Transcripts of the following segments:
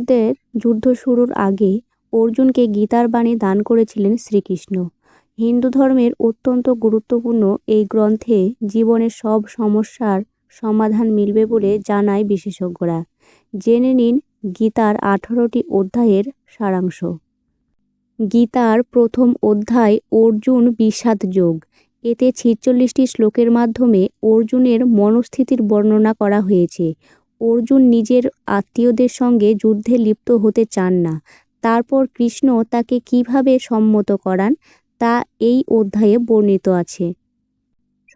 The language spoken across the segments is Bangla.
মহাভারতের যুদ্ধ শুরুর আগে অর্জুনকে গীতার বাণী দান করেছিলেন শ্রীকৃষ্ণ। হিন্দু ধর্মের অত্যন্ত গুরুত্বপূর্ণ এই গ্রন্থে জীবনের সব সমস্যার সমাধান মিলবে বলে জানায় বিশেষজ্ঞরা। জেনে নিন গীতার আঠারোটি অধ্যায়ের সারাংশ। গীতার প্রথম অধ্যায় অর্জুন বিষাদ যোগ। এতে ছিচল্লিশটি শ্লোকের মাধ্যমে অর্জুনের মনস্থিতির বর্ণনা করা হয়েছে। অর্জুন নিজের আত্মীয়দের সঙ্গে যুদ্ধে লিপ্ত হতে চান না। তারপর কৃষ্ণ তাকে কীভাবে সম্মত করান, তা এই অধ্যায়ে বর্ণিত আছে।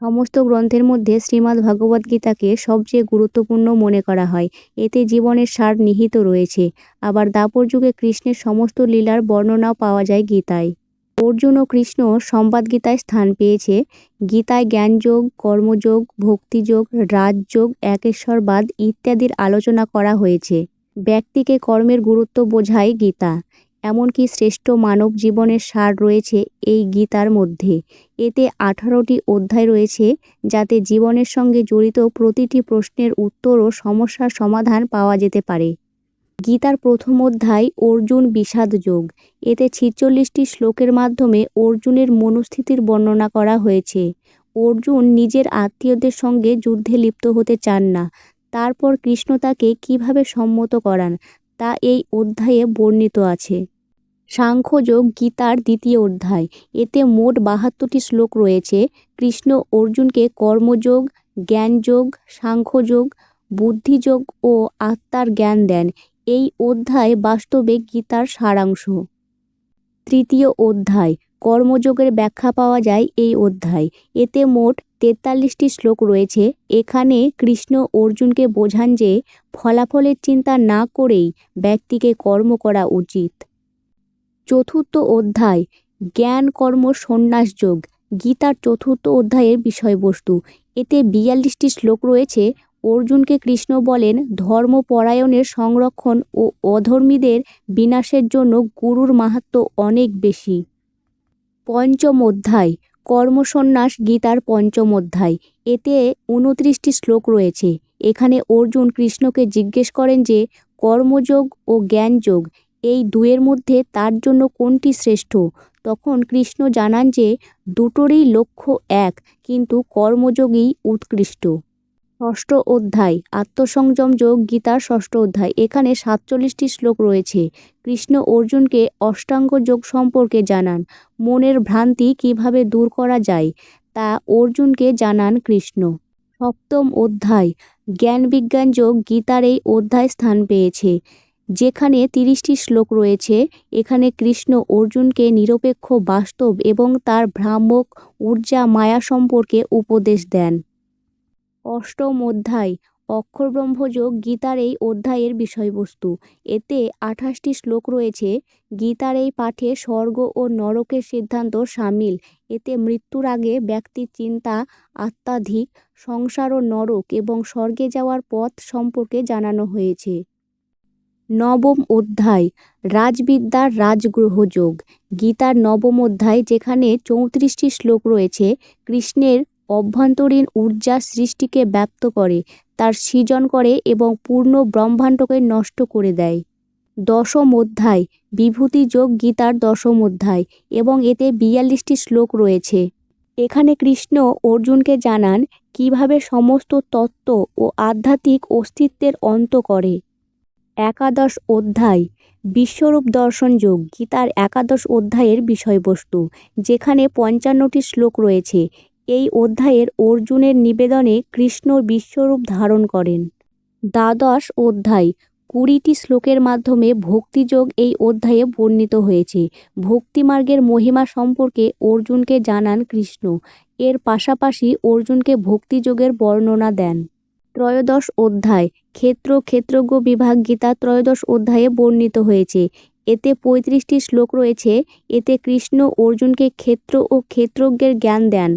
সমস্ত গ্রন্থের মধ্যে শ্রীমদ্ ভগবদ্গীতাকে সবচেয়ে গুরুত্বপূর্ণ মনে করা হয়। এতে জীবনের সার নিহিত রয়েছে। আবার দাপর যুগে কৃষ্ণের সমস্ত লীলার বর্ণনাও পাওয়া যায় গীতায়। অর্জুন ও কৃষ্ণ সম্বাদ গীতায় স্থান পেয়েছে। গীতায় জ্ঞানযোগ, কর্মযোগ, ভক্তিযোগ, রাজযোগ, একেশ্বরবাদ ইত্যাদির আলোচনা করা হয়েছে। ব্যক্তিকে কর্মের গুরুত্ব বোঝায় গীতা। এমনকি শ্রেষ্ঠ মানব জীবনের সার রয়েছে এই গীতার মধ্যে। এতে আঠারোটি অধ্যায় রয়েছে, যাতে জীবনের সঙ্গে জড়িত প্রতিটি প্রশ্নের উত্তর ও সমস্যার সমাধান পাওয়া যেতে পারে। গীতার প্রথম অধ্যায়, অর্জুন বিষাদ যোগ। এতে ছিচল্লিশটি শ্লোকের মাধ্যমে অর্জুনের মনস্থিতির বর্ণনা করা হয়েছে। অর্জুন নিজের আত্মীয়দের সঙ্গে যুদ্ধে লিপ্ত হতে চান না। তারপর কৃষ্ণ তাকে কীভাবে সম্মত করান, তা এই অধ্যায়ে বর্ণিত আছে। সাংখ্যযোগ গীতার দ্বিতীয় অধ্যায়। এতে মোট বাহাত্তরটি শ্লোক রয়েছে। কৃষ্ণ অর্জুনকে কর্মযোগ, জ্ঞানযোগ সাংখ্যযোগ বুদ্ধিযোগ ও আত্মার জ্ঞান দেন। এই অধ্যায় বাস্তবে গীতার সারাংশ। তৃতীয় অধ্যায়, কর্মযোগের ব্যাখ্যা পাওয়া যায় এই অধ্যায়। এতে মোট তেতাল্লিশটি শ্লোক রয়েছে। এখানে কৃষ্ণ অর্জুনকে বোঝান যে ফলাফলের চিন্তা না করেই ব্যক্তিকে কর্ম করা উচিত। চতুর্থ অধ্যায়, জ্ঞান, কর্ম, সন্ন্যাস, যোগ। গীতার চতুর্থ অধ্যায়ের বিষয়বস্তু। এতে বিয়াল্লিশটি শ্লোক রয়েছে। অর্জুনকে কৃষ্ণ বলেন, ধর্মপরায়ণের সংরক্ষণ ও অধর্মীদের বিনাশের জন্য গুরুর মাহাত্ম্য অনেক বেশি। পঞ্চম অধ্যায়, কর্মসন্ন্যাস, গীতার পঞ্চম অধ্যায়। এতে উনত্রিশটি শ্লোক রয়েছে। এখানে অর্জুন কৃষ্ণকে জিজ্ঞেস করেন যে, কর্মযোগ ও জ্ঞানযোগ, এই দুয়ের মধ্যে তার জন্য কোনটি শ্রেষ্ঠ? তখন কৃষ্ণ জানান যে, দুটোরই লক্ষ্য এক, কিন্তু কর্মযোগই উৎকৃষ্ট। ষষ্ঠ অধ্যায়, আত্মসংযম যোগ গীতার ষষ্ঠ অধ্যায়। এখানে সাতচল্লিশটি শ্লোক রয়েছে। কৃষ্ণ অর্জুনকে অষ্টাঙ্গ যোগ সম্পর্কে জানান। মনের ভ্রান্তি কীভাবে দূর করা যায় তা অর্জুনকে জানান কৃষ্ণ। সপ্তম অধ্যায় জ্ঞান বিজ্ঞান যোগ গীতার এই অধ্যায় স্থান পেয়েছে। যেখানে তিরিশটি শ্লোক রয়েছে। এখানে কৃষ্ণ অর্জুনকে নিরপেক্ষ বাস্তব এবং তার ভ্রামক ঊর্জা মায়া সম্পর্কে উপদেশ দেন। অষ্টম অধ্যায়, অক্ষর ব্রহ্মযোগ গীতার এই অধ্যায়ের বিষয়বস্তু। এতে আঠাশটি শ্লোক রয়েছে। গীতার এই পাঠে স্বর্গ ও নরকের সিদ্ধান্ত সামিল। এতে মৃত্যুর আগে ব্যক্তির চিন্তা, আত্মাধিক, সংসার ও নরক এবং স্বর্গে যাওয়ার পথ সম্পর্কে জানানো হয়েছে। নবম অধ্যায়, রাজবিদ্যার রাজগ্রহযোগ গীতার নবম অধ্যায় যেখানে চৌত্রিশটি শ্লোক রয়েছে, কৃষ্ণের অভ্যন্তরীণ ঊর্জা সৃষ্টিকে ব্যপ্ত করে, তার সৃজন করে এবং পূর্ণ ব্রহ্মাণ্ডকে নষ্ট করে দেয়। দশম অধ্যায় বিভূতি যোগ গীতার দশম অধ্যায় এবং এতে বিয়াল্লিশটি শ্লোক রয়েছে। এখানে কৃষ্ণ অর্জুনকে জানান কীভাবে সমস্ত তত্ত্ব ও আধ্যাত্মিক অস্তিত্বের অন্ত করে। একাদশ অধ্যায়, বিশ্বরূপ দর্শন যোগ গীতার একাদশ অধ্যায়ের বিষয়বস্তু, যেখানে পঞ্চান্নটি শ্লোক রয়েছে এই অধ্যায়ের অর্জুনের নিবেদনে কৃষ্ণ বিশ্বরূপ ধারণ করেন। দ্বাদশ অধ্যায়, কুড়িটি শ্লোকের মাধ্যমে ভক্তিযোগ এই অধ্যায়ে বর্ণিত হয়েছে। ভক্তিমার্গের মহিমা সম্পর্কে অর্জুনকে জানান কৃষ্ণ। এর পাশাপাশি অর্জুনকে ভক্তিযোগের বর্ণনা দেন। ত্রয়োদশ অধ্যায়, ক্ষেত্র ক্ষেত্রজ্ঞ বিভাগ গীতা ত্রয়োদশ অধ্যায়ে বর্ণিত হয়েছে। এতে পঁয়ত্রিশটি শ্লোক রয়েছে। এতে কৃষ্ণ অর্জুনকে ক্ষেত্র ও ক্ষেত্রজ্ঞের জ্ঞান দেন।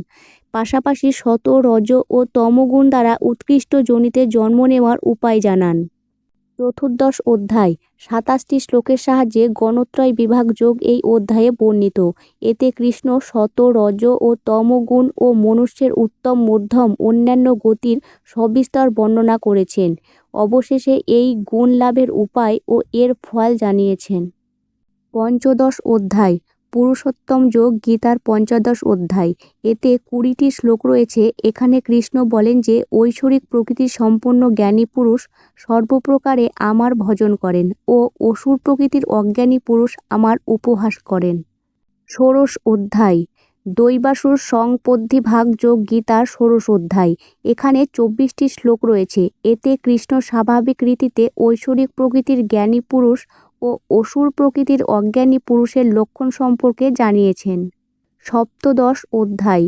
পাশাপাশি শত রজ ও তমগুণ দ্বারা উৎকৃষ্ট জনিতে জন্ম নেওয়ার উপায় জানান। চতুর্দশ অধ্যায়, সাতাশটি শ্লোকের সাহায্যে গণত্রয় বিভাগ যোগ এই অধ্যায়ে বর্ণিত। এতে কৃষ্ণ শত রজ ও তমগুণ ও মনুষ্যের উত্তম, মধ্যম, অন্যান্য গতির সবিস্তর বর্ণনা করেছেন। অবশেষে এই গুণ লাভের উপায় ও এর ফল জানিয়েছেন। পঞ্চদশ অধ্যায় পুরুষোত্তম যোগ গীতার পঞ্চদশ অধ্যায়। এতে কুড়িটি শ্লোক রয়েছে। এখানে কৃষ্ণ বলেন যে, ঐশ্বরিক প্রকৃতির সম্পন্ন জ্ঞানী পুরুষ সর্বপ্রকারে আমার ভজন করেন ও অসুর প্রকৃতির অজ্ঞানী পুরুষ আমার উপহাস করেন। ষোড়শ অধ্যায়। দৈবাসুর সংপদ্যি ভাগ যোগ গীতার ষোড়শ অধ্যায়। এখানে চব্বিশটি শ্লোক রয়েছে। এতে কৃষ্ণ স্বাভাবিক রীতিতে ঐশ্বরিক প্রকৃতির জ্ঞানী পুরুষ ও অসুর প্রকৃতির অজ্ঞানী পুরুষের লক্ষণ সম্পর্কে জানিয়েছেন। সপ্তদশ অধ্যায়।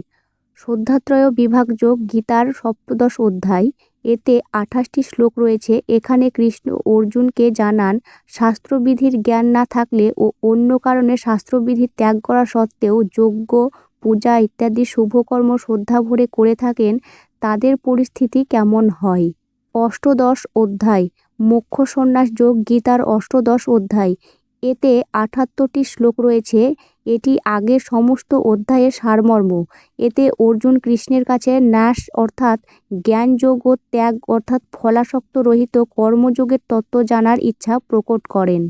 শ্রদ্ধাত্রয় বিভাগ যোগ গীতার সপ্তদশ অধ্যায়। এতে আঠাশটি শ্লোক রয়েছে। এখানে কৃষ্ণ অর্জুনকে জানান, শাস্ত্রবিধির জ্ঞান না থাকলে ও অন্য কারণে শাস্ত্রবিধি ত্যাগ করা সত্ত্বেও যজ্ঞ, পূজা ইত্যাদি শুভকর্ম শ্রদ্ধা ভরে করে থাকেন, তাদের পরিস্থিতি কেমন হয়? অষ্টদশ অধ্যায়। মোক্ষ সন্ন্যাস যোগ গীতার অষ্টদশ অধ্যায়। এতে আঠাত্তরটি শ্লোক রয়েছে। এটি আগের সমস্ত অধ্যায়ের সারমর্ম। এতে অর্জুন কৃষ্ণের কাছে ন্যাস অর্থাৎ জ্ঞানযোগ ও ত্যাগ অর্থাৎ ফলাসক্ত রহিত কর্মযোগের তত্ত্ব জানার ইচ্ছা প্রকট করেন।